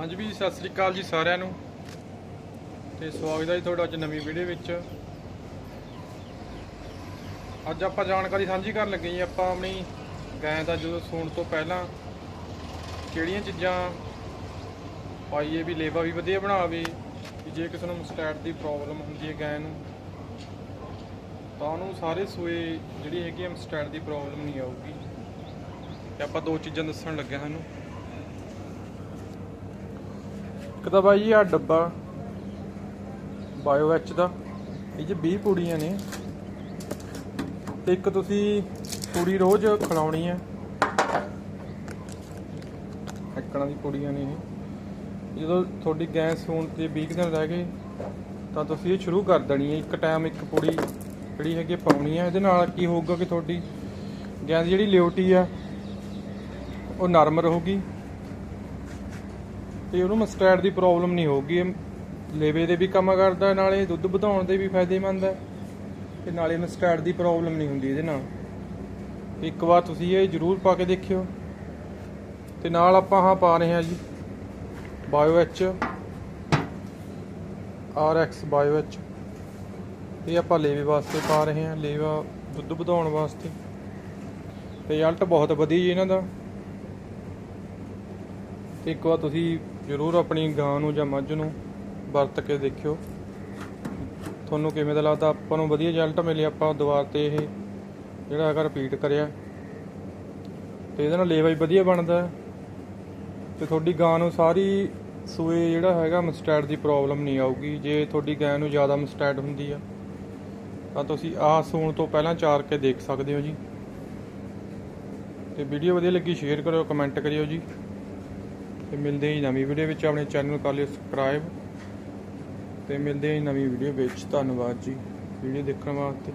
ਹਾਂਜੀ ਵੀ ਸਤਿ ਸ੍ਰੀ ਅਕਾਲ ਜੀ ਸਾਰਿਆਂ ਨੂੰ। ਤੇ ਸਵਾਗਤ ਹੈ ਜੀ ਤੁਹਾਡਾ ਅੱਜ ਨਵੀਂ ਵੀਡੀਓ ਵਿੱਚ। ਅੱਜ ਆਪਾਂ ਜਾਣਕਾਰੀ ਸਾਂਝੀ ਕਰਨ ਲੱਗੇ ਜੀ, ਆਪਾਂ ਆਪਣੀ ਗਾਂ ਦਾ ਜਦੋਂ ਸੌਣ ਤੋਂ ਪਹਿਲਾਂ ਕਿਹੜੀਆਂ ਚੀਜ਼ਾਂ ਪਾਈਏ ਵੀ ਲੇਵਾ ਵੀ ਵਧੀਆ ਬਣਾਵੇ ਕਿ ਜੇ ਕਿਸੇ ਨੂੰ ਮਸਟੈਟ ਦੀ ਪ੍ਰੋਬਲਮ ਹੁੰਦੀ ਹੈ ਗਾਂ ਨੂੰ, ਤਾਂ ਉਹਨੂੰ ਸਾਰੇ ਸੂਏ ਜਿਹੜੀ ਹੈਗੀ ਮਸਟੈਟ ਦੀ ਪ੍ਰੋਬਲਮ ਨਹੀਂ ਆਊਗੀ। ਤੇ ਆਪਾਂ ਦੋ ਚੀਜ਼ਾਂ ਦੱਸਣ ਲੱਗੇ ਸਾਨੂੰ ਇੱਕ ਤਾਂ ਬਾਈ ਜੀ ਆ ਡੱਬਾ ਬਾਇਓ ਐਚ ਦਾ, ਇਹ 'ਚ 20 ਪੂੜੀਆਂ ਨੇ। ਤੇ ਇੱਕ ਤੁਸੀਂ ਪੂੜੀ ਰੋਜ਼ ਖਿਲਾਉਣੀ ਹੈ। ਇੱਕਣਾ ਦੀ ਪੂੜੀਆਂ ਨੇ ਇਹ। ਜਦੋਂ ਤੁਹਾਡੀ ਗੈਸ ਹੋਣ ਤੇ 20 ਦਿਨ ਰਹਿ ਗਏ, ਤਾਂ ਤੁਸੀਂ ਇਹ ਸ਼ੁਰੂ ਕਰ ਦੇਣੀ ਹੈ। ਇੱਕ ਟਾਈਮ ਇੱਕ ਪੂੜੀ ਜਿਹੜੀ ਹੈਗੀ ਪਾਉਣੀ ਹੈ। ਇਹਦੇ ਨਾਲ ਕੀ ਹੋਊਗਾ ਕਿ ਤੁਹਾਡੀ ਗੈਸ ਦੀ ਜਿਹੜੀ ਲਿਓਟੀ ਆ, ਉਹ ਨਰਮ ਰਹੂਗੀ। ਤੇ ਉਹਨੂੰ ਮਸਟੈਡ ਦੀ ਪ੍ਰੋਬਲਮ ਨਹੀਂ ਹੋਊਗੀ। ਇਹ ਲੇਵੇ ਦੇ ਵੀ ਕੰਮ ਕਰਦਾ, ਨਾਲੇ ਦੁੱਧ ਵਧਾਉਣ ਦੇ ਵੀ ਫਾਇਦੇਮੰਦ ਹੈ। ਤੇ ਨਾਲੇ ਮਸਟੈਡ ਦੀ ਪ੍ਰੋਬਲਮ ਨਹੀਂ ਹੁੰਦੀ ਇਹਦੇ ਨਾਲ। ਇੱਕ ਵਾਰ ਤੁਸੀਂ ਇਹ ਜ਼ਰੂਰ ਪਾ ਕੇ ਦੇਖਿਓ। ਤੇ ਨਾਲ ਆਪਾਂ ਹਾਂ ਪਾ ਰਹੇ ਹਾਂ ਜੀ bio H R X bio H ਇਹ ਆਪਾਂ ਲੇਵੇ ਵਾਸਤੇ ਪਾ ਰਹੇ ਹਾਂ। ਲੇਵਾ ਦੁੱਧ ਵਧਾਉਣ ਵਾਸਤੇ। ਰਿਜ਼ਲਟ ਬਹੁਤ ਵਧੀਆ ਜੀ ਇਹਨਾਂ ਦਾ। ਤੇ ਇੱਕ ਵਾਰ ਤੁਸੀਂ ਜ਼ਰੂਰ ਆਪਣੀ ਗਾਂ ਨੂੰ ਜਾਂ ਮੱਝ ਨੂੰ ਵਰਤ ਕੇ ਦੇਖਿਓ। ਤੁਹਾਨੂੰ ਕਿਵੇਂ ਦਾ ਲੱਗਦਾ? ਆਪਾਂ ਨੂੰ ਵਧੀਆ ਰਿਜ਼ਲਟ ਮਿਲੇ ਆਪਾਂ ਦੁਬਾਰਾ ਤੇ ਇਹ ਜਿਹੜਾ ਹੈਗਾ ਰਿਪੀਟ ਕਰਿਆ। ਤੇ ਇਹਦੇ ਨਾਲ ਲੇਵਾ ਵੀ ਵਧੀਆ ਬਣਦਾ। ਹੈ। ਤੇ ਤੁਹਾਡੀ ਗਾਂ ਨੂੰ ਸਾਰੀ ਸੂਏ ਜਿਹੜਾ ਹੈਗਾ ਮਸਟੈਟ ਦੀ ਪ੍ਰੋਬਲਮ ਨਹੀਂ ਆਊਗੀ। ਜੇ ਤੁਹਾਡੀ ਗਾਂ ਨੂੰ ਜ਼ਿਆਦਾ ਮਸਟੈਟ ਹੁੰਦੀ ਆ, ਤਾਂ ਤੁਸੀਂ ਆਹ ਸੂਣ ਤੋਂ ਪਹਿਲਾਂ ਚਾਰ ਕੇ ਦੇਖ ਸਕਦੇ ਹੋ ਜੀ। ਤੇ ਵੀਡੀਓ ਵਧੀਆ ਲੱਗੀ ਸ਼ੇਅਰ ਕਰਿਓ ਕਮੈਂਟ ਕਰਿਓ ਜੀ। ਤੇ ਮਿਲਦੇ ਹਾਂ ਨਵੀਂ ਵੀਡੀਓ ਵਿੱਚ। ਆਪਣੇ ਚੈਨਲ ਕਰ ਲਿਓ ਸਬਸਕ੍ਰਾਈਬ ਤੇ ਮਿਲਦੇ ਹਾਂ ਨਵੀਂ ਵੀਡੀਓ ਵਿੱਚ। ਧੰਨਵਾਦ ਜੀ। ਵੀਡੀਓ ਦੇਖਣ ਵਾਸਤੇ।